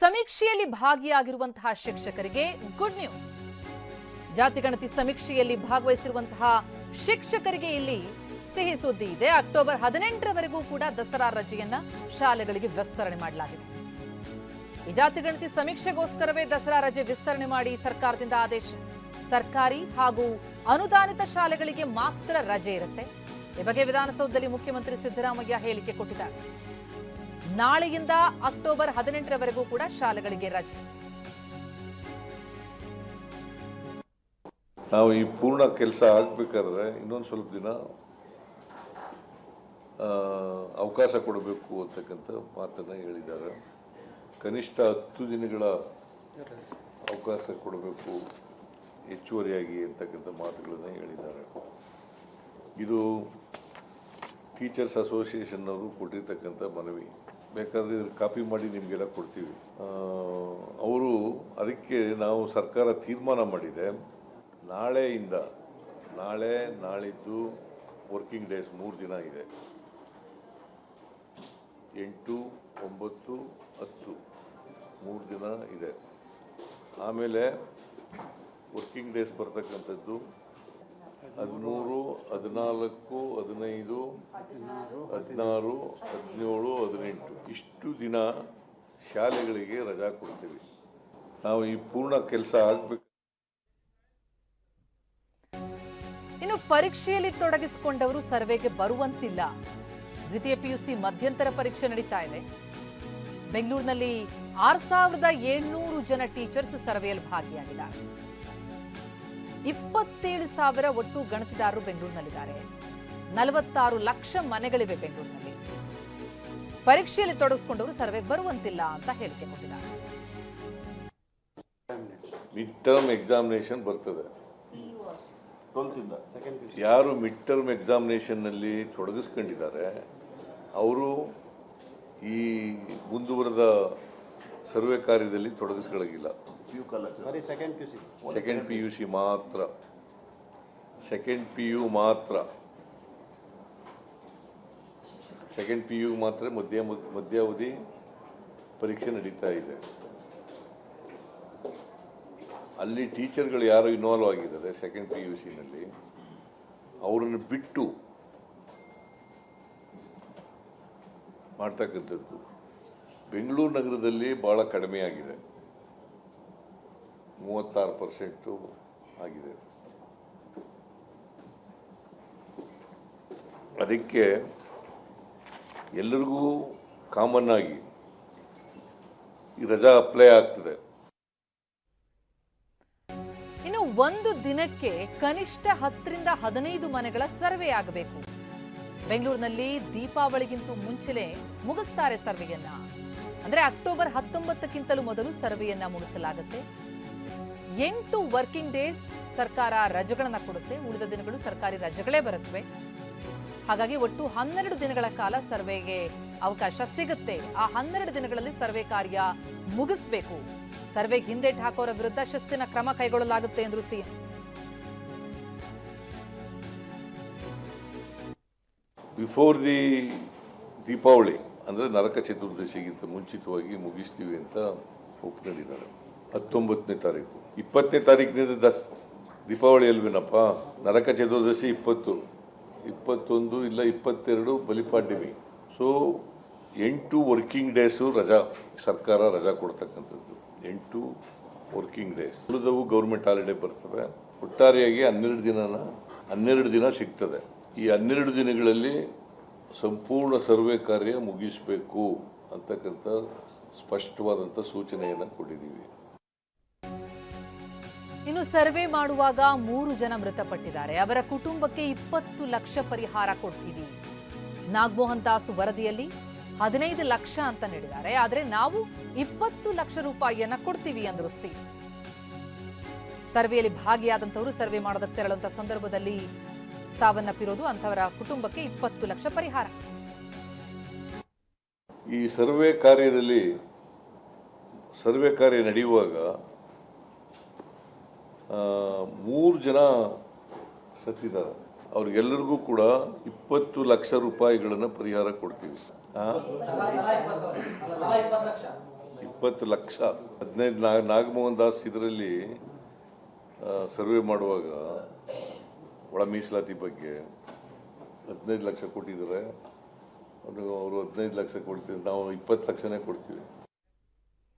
ಸಮೀಕ್ಷೆಯಲ್ಲಿ ಭಾಗಿಯಾಗಿರುವಂತಹ ಶಿಕ್ಷಕರಿಗೆ good news. ಜಾತಿಗಣತಿ ಸಮೀಕ್ಷೆಯಲ್ಲಿ ಭಾಗವಹಿಸಿರುವಂತಹ ಶಿಕ್ಷಕರಿಗೆ ಇಲ್ಲಿ ಸಿಹಿ ಸುದ್ದಿ ಇದೆ. ಅಕ್ಟೋಬರ್ ಹದಿನೆಂಟರವರೆಗೂ ಕೂಡ ದಸರಾ ರಜೆಯನ್ನ ಶಾಲೆಗಳಿಗೆ ವಿಸ್ತರಣೆ ಮಾಡಲಾಗಿದೆ. ಈ ಜಾತಿಗಣತಿ ಸಮೀಕ್ಷೆಗೋಸ್ಕರವೇ ದಸರಾ ರಜೆ ವಿಸ್ತರಣೆ ಮಾಡಿ ಸರ್ಕಾರದಿಂದ ಆದೇಶ. ಸರ್ಕಾರಿ ಹಾಗೂ ಅನುದಾನಿತ ಶಾಲೆಗಳಿಗೆ ಮಾತ್ರ ರಜೆ ಇರುತ್ತೆ. ಈ ಬಗ್ಗೆ ವಿಧಾನಸೌಧದಲ್ಲಿ ಮುಖ್ಯಮಂತ್ರಿ ಸಿದ್ದರಾಮಯ್ಯ ಹೇಳಿಕೆ ಕೊಟ್ಟಿದ್ದಾರೆ. ನಾಳೆಯಿಂದ ಅಕ್ಟೋಬರ್ ಹದಿನೆಂಟರವರೆಗೂ ಕೂಡ ಶಾಲೆಗಳಿಗೆ ರಜೆ. ನಾವು ಈ ಪೂರ್ಣ ಕೆಲಸ ಆಗಬೇಕಾದ್ರೆ ಇನ್ನೊಂದು ಸ್ವಲ್ಪ ದಿನ ಅವಕಾಶ ಕೊಡಬೇಕು ಅಂತಕ್ಕಂಥ ಮಾತನ್ನು ಹೇಳಿದ್ದಾರೆ. ಕನಿಷ್ಠ ಹತ್ತು ದಿನಗಳ ಅವಕಾಶ ಕೊಡಬೇಕು, ಹೆಚ್ಚುವರಿಯಾಗಿ ಅಂತಕ್ಕಂಥ ಮಾತುಗಳನ್ನು ಹೇಳಿದ್ದಾರೆ. ಇದು ಟೀಚರ್ಸ್ ಅಸೋಸಿಯೇಷನ್ ಅವರು ಕೊಟ್ಟಿರ್ತಕ್ಕಂಥ ಮನವಿ. ಬೇಕಾದರೆ ಇದ್ರ ಕಾಪಿ ಮಾಡಿ ನಿಮಗೆಲ್ಲ ಕೊಡ್ತೀವಿ. ಅವರು ಅದಕ್ಕೆ ನಾವು ಸರ್ಕಾರ ತೀರ್ಮಾನ ಮಾಡಿದೆ. ನಾಳೆಯಿಂದ, ನಾಳೆ, ನಾಳಿದ್ದು ವರ್ಕಿಂಗ್ ಡೇಸ್ ಮೂರು ದಿನ ಇದೆ. ಎಂಟು, ಒಂಬತ್ತು, ಹತ್ತು ಮೂರು ದಿನ ಇದೆ. ಆಮೇಲೆ ವರ್ಕಿಂಗ್ ಡೇಸ್ ಬರ್ತಕ್ಕಂಥದ್ದು ಹದಿಮೂರು, ಹದಿನಾಲ್ಕು, ಹದಿನೈದು, ಹದಿನಾರು, ಹದಿನೇಳು, ಹದಿನೆಂಟು. ಇಷ್ಟು ದಿನ ಶಾಲೆಗಳಿಗೆ ರಜಾ ಕೊಡ್ತೀವಿ. ನಾವು ಈ ಪೂರ್ಣ ಕೆಲಸ ಆಗಬೇಕು. ಇನ್ನು ಪರೀಕ್ಷೆಯಲ್ಲಿ ತೊಡಗಿಸಿಕೊಂಡವರು ಸರ್ವೆಗೆ ಬರುವಂತಿಲ್ಲ. ದ್ವಿತೀಯ ಪಿಯುಸಿ ಮಧ್ಯಂತರ ಪರೀಕ್ಷೆ ನಡೀತಾ ಇದೆ. ಬೆಂಗಳೂರಿನಲ್ಲಿ ಆರ್ ಸಾವಿರದ ಏಳ್ನೂರು ಜನ ಟೀಚರ್ಸ್ ಸರ್ವೆಯಲ್ಲಿ ಭಾಗಿಯಾಗಿದ್ದಾರೆ. ಇಪ್ಪತ್ತೇಳು ಸಾವಿರ ಒಟ್ಟು ಗಣತಿದಾರರು ಬೆಂಗಳೂರಿನಲ್ಲಿದ್ದಾರೆ. ನಲವತ್ತಾರು ಲಕ್ಷ ಮನೆಗಳಿವೆ ಬೆಂಗಳೂರಿನಲ್ಲಿ. ಪರೀಕ್ಷೆಯಲ್ಲಿ ತೊಡಗಿಸಿಕೊಂಡವರು ಸರ್ವೆಗೆ ಬರುವಂತಿಲ್ಲ ಅಂತ ಹೇಳಿಕೆ ಕೊಟ್ಟಿದ್ದಾರೆ. ಮಿಡ್ ಟರ್ಮ್ ಎಕ್ಸಾಮಿನೇಷನ್ ಬರ್ತದೆ. ಯಾರು ಮಿಡ್ ಟರ್ಮ್ ಎಕ್ಸಾಮಿನೇಷನ್ನಲ್ಲಿ ತೊಡಗಿಸ್ಕೊಂಡಿದ್ದಾರೆ, ಅವರು ಈ ಮುಂದುವರೆದ ಸರ್ವೆ ಕಾರ್ಯದಲ್ಲಿ ತೊಡಗಿಸ್ಕೊಳ್ಳೋಗಿಲ್ಲ ಬರೀ second P C second P U C ಮಾತ್ರ. ಸೆಕೆಂಡ್ ಪಿ ಯು ಮಾತ್ರ. ಸೆಕೆಂಡ್ ಪಿ ಯು ಮಾತ್ರ ಮಧ್ಯ ಮಧ್ಯಾವಧಿ ಪರೀಕ್ಷೆ ನಡೀತಾ ಇದೆ. ಅಲ್ಲಿ ಟೀಚರ್ಗಳು ಯಾರು ಇನ್ವಾಲ್ವ್ ಆಗಿದ್ದಾರೆ ಸೆಕೆಂಡ್ ಪಿ ಯು ಸಿನಲ್ಲಿ ಅವರನ್ನು ಬಿಟ್ಟು ಮಾಡ್ತಕ್ಕಂಥದ್ದು. ಬೆಂಗಳೂರು ನಗರದಲ್ಲಿ ಭಾಳ ಕಡಿಮೆ ಆಗಿದೆ. ಮೂವತ್ತಾರು ಪರ್ಸೆಂಟು ಆಗಿದೆ. ಅದಕ್ಕೆ ಎಲ್ಲರಿಗೂ ಕಾಮನ್ ಆಗಿ ಈ ರಜಾ ಅಪ್ಲೈ ಆಗ್ತದೆ. ಇನ್ನು ಒಂದು ದಿನಕ್ಕೆ ಕನಿಷ್ಠ ಹತ್ತರಿಂದ ಹದಿನೈದು ಮನೆಗಳ ಸರ್ವೆ ಆಗಬೇಕು. ಬೆಂಗಳೂರಿನಲ್ಲಿ ದೀಪಾವಳಿಗಿಂತ ಮುಂಚೆನೆ ಮುಗಿಸ್ತಾರೆ ಸರ್ವೆಯನ್ನ. ಅಂದ್ರೆ ಅಕ್ಟೋಬರ್ ಹತ್ತೊಂಬತ್ತಕ್ಕಿಂತಲೂ ಮೊದಲು ಸರ್ವೆಯನ್ನ ಮುಗಿಸಲಾಗುತ್ತೆ. ಎಂಟು ವರ್ಕಿಂಗ್ ಡೇಸ್ ಸರ್ಕಾರ ರಜೆಗಳನ್ನು ಕೊಡುತ್ತೆ. ಉಳಿದ ದಿನಗಳು ಸರ್ಕಾರಿ ರಜೆಗಳೇ ಬರುತ್ತವೆ. ಹಾಗಾಗಿ ಒಟ್ಟು ಹನ್ನೆರಡು ದಿನಗಳ ಕಾಲ ಸರ್ವೆಗೆ ಅವಕಾಶ ಸಿಗುತ್ತೆ. ಆ ಹನ್ನೆರಡು ದಿನಗಳಲ್ಲಿ ಸರ್ವೆ ಕಾರ್ಯ ಮುಗಿಸಬೇಕು. ಸರ್ವೆಗೆ ಹಿಂದೆ ಹಾಕೋರ ವಿರುದ್ಧ ಶಿಸ್ತಿನ ಕ್ರಮ ಕೈಗೊಳ್ಳಲಾಗುತ್ತೆ ಎಂದರು ಸಿಎಂ. ಬಿಫೋರ್ ದಿ ದೀಪಾವಳಿ ಅಂದರೆ ನರಕ ಚತುರ್ದಶಿಗಿಂತ ಮುಂಚಿತವಾಗಿ ಮುಗಿಸ್ತೀವಿ ಅಂತ ಒಪ್ಕೊಂಡಿದ್ದಾರೆ ಹತ್ತೊಂಬತ್ತನೇ ತಾರೀಕು. ಇಪ್ಪತ್ತನೇ ತಾರೀಕಿನಿಂದ ದಸ್, ದೀಪಾವಳಿ ಅಲ್ವೇನಪ್ಪ? ನರಕ ಚತುರ್ದಶಿ ಇಪ್ಪತ್ತು. ಇಪ್ಪತ್ತೊಂದು ಇಲ್ಲ ಇಪ್ಪತ್ತೆರಡು ಬಲಿಪಾಡ್ಯಮಿ ಸೊ ಎಂಟು ವರ್ಕಿಂಗ್ ಡೇಸು ರಜಾ, ಸರ್ಕಾರ ರಜಾ ಕೊಡ್ತಕ್ಕಂಥದ್ದು. ಎಂಟು ವರ್ಕಿಂಗ್ ಡೇಸ್ ಉಳಿದವು ಗೌರ್ಮೆಂಟ್ ಹಾಲಿಡೇ ಬರ್ತವೆ. ಒಟ್ಟಾರೆಯಾಗಿ ಹನ್ನೆರಡು ದಿನನ, ಹನ್ನೆರಡು ದಿನ ಸಿಗ್ತದೆ. ಈ ಹನ್ನೆರಡು ದಿನಗಳಲ್ಲಿ ಸಂಪೂರ್ಣ ಸರ್ವೆ ಕಾರ್ಯ ಮುಗಿಸಬೇಕು ಅಂತಕ್ಕಂಥ ಸ್ಪಷ್ಟವಾದಂಥ ಸೂಚನೆಯನ್ನು ಕೊಟ್ಟಿದ್ದೀವಿ. ಇನ್ನು ಸರ್ವೆ ಮಾಡುವಾಗ ಮೂರು ಜನ ಮೃತಪಟ್ಟಿದ್ದಾರೆ. ಅವರ ಕುಟುಂಬಕ್ಕೆ ಇಪ್ಪತ್ತು ಲಕ್ಷ ಪರಿಹಾರ ಕೊಡ್ತೀವಿ. ನಾಗಮೋಹನ್ ದಾಸ್ ವರದಿಯಲ್ಲಿ ಹದಿನೈದು ಲಕ್ಷ ಅಂತ ನೀಡಿದ್ದಾರೆ. ಆದರೆ ನಾವು ಇಪ್ಪತ್ತು ಲಕ್ಷ ರೂಪಾಯಿಯನ್ನ ಕೊಡ್ತೀವಿ ಅಂದ್ರು ಸಿ. ಸರ್ವೆಯಲ್ಲಿ ಭಾಗಿಯಾದಂತವರು ಸರ್ವೆ ಮಾಡೋದಕ್ಕೆ ತೆರಳುವಂತ ಸಂದರ್ಭದಲ್ಲಿ ಸಾವನ್ನಪ್ಪಿರೋದು ಅಂತವರ ಕುಟುಂಬಕ್ಕೆ ಇಪ್ಪತ್ತು ಲಕ್ಷ ಪರಿಹಾರ. ಈ ಸರ್ವೆ ಕಾರ್ಯದಲ್ಲಿ, ಸರ್ವೆ ಕಾರ್ಯ ನಡೆಯುವಾಗ ಮೂರು ಜನ ಸತ್ತಿದ್ದಾರೆ. ಅವ್ರಿಗೆಲ್ಲರಿಗೂ ಕೂಡ ಇಪ್ಪತ್ತು ಲಕ್ಷ ರೂಪಾಯಿಗಳನ್ನು ಪರಿಹಾರ ಕೊಡ್ತೀವಿ? ಇಪ್ಪತ್ತು ಲಕ್ಷ. ಹದಿನೈದು ನಾಗ ನಾಗಮೋಹನ್ ದಾಸ್ ಇದರಲ್ಲಿ ಸರ್ವೆ ಮಾಡುವಾಗ ಒಳ ಮೀಸಲಾತಿ ಬಗ್ಗೆ ಹದಿನೈದು ಲಕ್ಷ ಕೊಟ್ಟಿದ್ದಾರೆ. ಅವರು ಹದಿನೈದು ಲಕ್ಷ ಕೊಡ್ತೀವಿ. ನಾವು ಇಪ್ಪತ್ತು ಲಕ್ಷನೇ ಕೊಡ್ತೀವಿ.